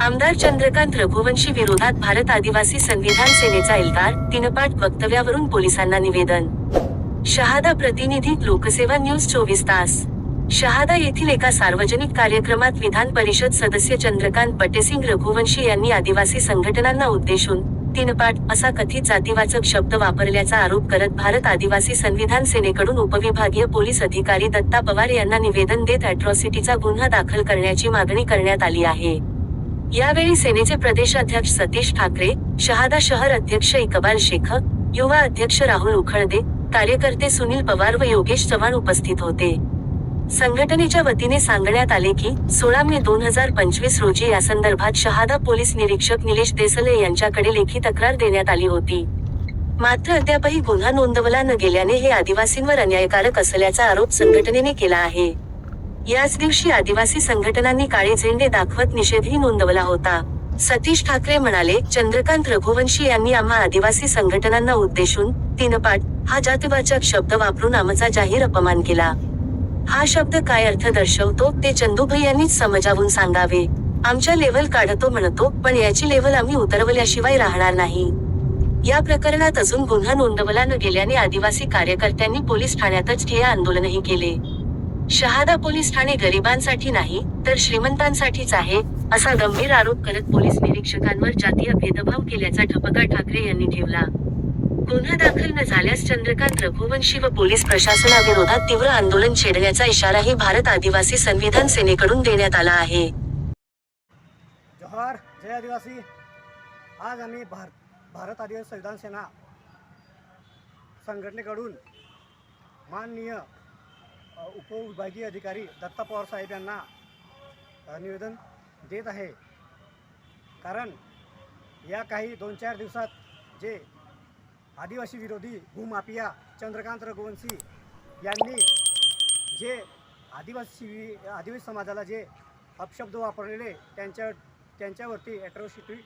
आमदार चंद्रकांत रघुवंशी विरोधात भारत आदिवासी संविधान सेनेचा एल्गार तीनपाठ वक्तव्यावरून पोलिसांना निवेदन. शहादा प्रतिनिधी लोकसेवा न्यूज चोवीस तास. शहादा येथील एका सार्वजनिक कार्यक्रमात विधान परिषद सदस्य चंद्रकांत पटेसिंग रघुवंशी यांनी आदिवासी संघटनांना उद्देशून तीनपाठ असा कथित जातीवाचक शब्द वापरल्याचा आरोप करत भारत आदिवासी संविधान सेनेकडून उपविभागीय पोलीस अधिकारी दत्ता पवार यांना निवेदन देत अॅट्रॉसिटीचा गुन्हा दाखल करण्याची मागणी करण्यात आली आहे. यावेळी सेनेचे प्रदेशाध्यक्ष सतीश ठाकरे शहादा शहर अध्यक्ष इकबाल शेख युवा अध्यक्ष राहुल उखळदे कार्यकर्ते सुनील पवार व योगेश चव्हाण उपस्थित होते. संघटनेच्या वतीने सांगण्यात आले की सोळा मे दोन हजार पंचवीस रोजी यासंदर्भात शहादा पोलीस निरीक्षक निलेश देसले यांच्याकडे लेखी तक्रार देण्यात आली होती. मात्र अद्यापही गुन्हा नोंदवला न गेल्याने हे आदिवासींवर अन्यायकारक असल्याचा आरोप संघटनेने केला आहे. याच दिवशी आदिवासी संघटनांनी काळे झेंडे दाखवत निषेधही नोंदवला होता. सतीश ठाकरे म्हणाले चंद्रकांत रघुवंशी यांनी आम्हा आदिवासी संघटनांना उद्देशून तीनपाठ हा जातीवाचक शब्द वापरून आमचा जाहीर अपमान केला. हा शब्द काय अर्थ दर्शवतो ते चंदूभाई यांनीच समजावून सांगावे. आमच्या लेवल काढतो म्हणतो पण याची लेवल आम्ही उतरवल्याशिवाय राहणार नाही. या प्रकरणात अजून गुन्हा नोंदवला न गेल्याने आदिवासी कार्यकर्त्यांनी पोलीस ठाण्यातच ठिय्या आंदोलनही केले. शहादा पोलीस ठाणे गरिबांसाठी नाही तर श्रीमंतांसाठीच आहे असा गंभीर आरोप करत पोलीस निरीक्षकांवर जातीय भेदभाव केल्याचा ठपका ठाकरे यांनी ठेवला. गुन्हा दाखल न झाल्यास चंद्रकांत रघुवंशी व पोलीस प्रशासनाविरोधात तीव्र आंदोलन छेडण्याचा इशाराही भारत आदिवासी संविधान सेनेकडून देण्यात आला आहे. जोहार जय आदिवासी. आज आम्ही भारत भारत आदिवासी संविधान सेना संघटनेकडून माननीय उपविभागीय अधिकारी दत्ता पवार साहेब यांना निवेदन देत आहे. कारण या काही दोन चार दिवसात जे आदिवासी विरोधी भूमाफिया चंद्रकांत रघुवंशी यांनी जे आदिवासी आदिवासी समाजाला जे अपशब्द वापरलेले त्यांच्या त्यांच्यावरती ॲट्रॉसिटी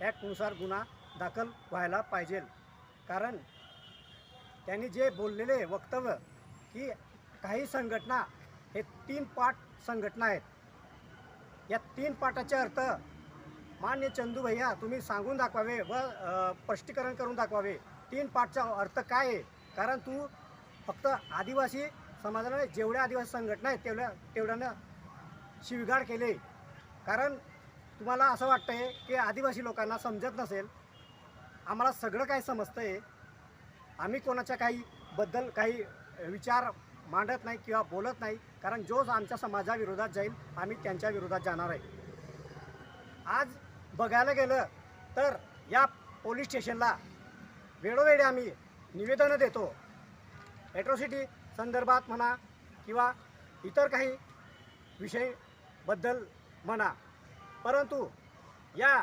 ॲक्टनुसार गुन्हा दाखल व्हायला पाहिजे. कारण त्यांनी जे बोललेले वक्तव्य की काही संघटना हे तीन पाठ संघटना आहेत. या तीन पाठाचे अर्थ मान्य चंदू भैया तुम्ही सांगून दाखवावे व स्पष्टीकरण करून दाखवावे. तीन पाठचा अर्थ काय आहे? कारण तू फक्त आदिवासी समाजाने जेवढ्या आदिवासी संघटना आहेत तेवढ्या तेवढ्यानं शिवगाड केले. कारण तुम्हाला असं वाटतं आहे की आदिवासी लोकांना समजत नसेल. आम्हाला सगळं काही समजतं आहे आम्ही कोणाच्या काही बद्दल काही विचार मांडत नाही किंवा बोलत नाही कारण जो आमच्या समाजाविरोधात जाईल आम्ही त्यांच्या विरोधात जाणार आहे. आज बघायला गेलं तर या पोलीस स्टेशनला वेळोवेळी आम्ही निवेदनं देतो. ॲट्रॉसिटी संदर्भात म्हणा किंवा इतर काही विषयबद्दल म्हणा परंतु या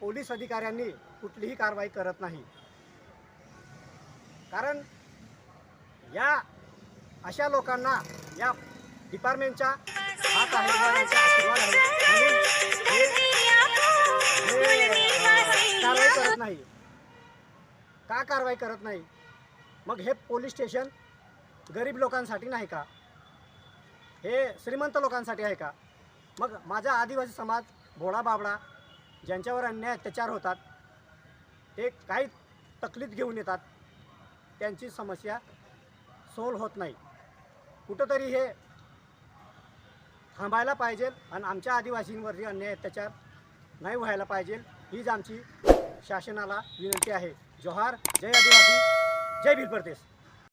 पोलीस अधिकाऱ्यांनी कुठलीही कारवाई करत नाही. कारण या अशा लोकांना या डिपार्टमेंटच्या हात आहे आशीर्वाद आहे अ, कारवाई करत नाही. का कारवाई करत नाही? मग हे पोलीस स्टेशन गरीब लोकांसाठी नाही का? हे श्रीमंत लोकांसाठी आहे का? मग माझा आदिवासी समाज भोळा बाबडा ज्यांच्यावर अन्याय अत्याचार होतात ते काही तकलीफ घेऊन येतात त्यांची समस्या सोल्व होत नाही. कुठंतरी हे थांबायला पाहिजे आणि आमच्या आदिवासींवरती अन्याय अत्याचार नाही व्हायला पाहिजे. हीच आमची शासनाला विनंती आहे. जोहार जय आदिवासी जय भील प्रदेश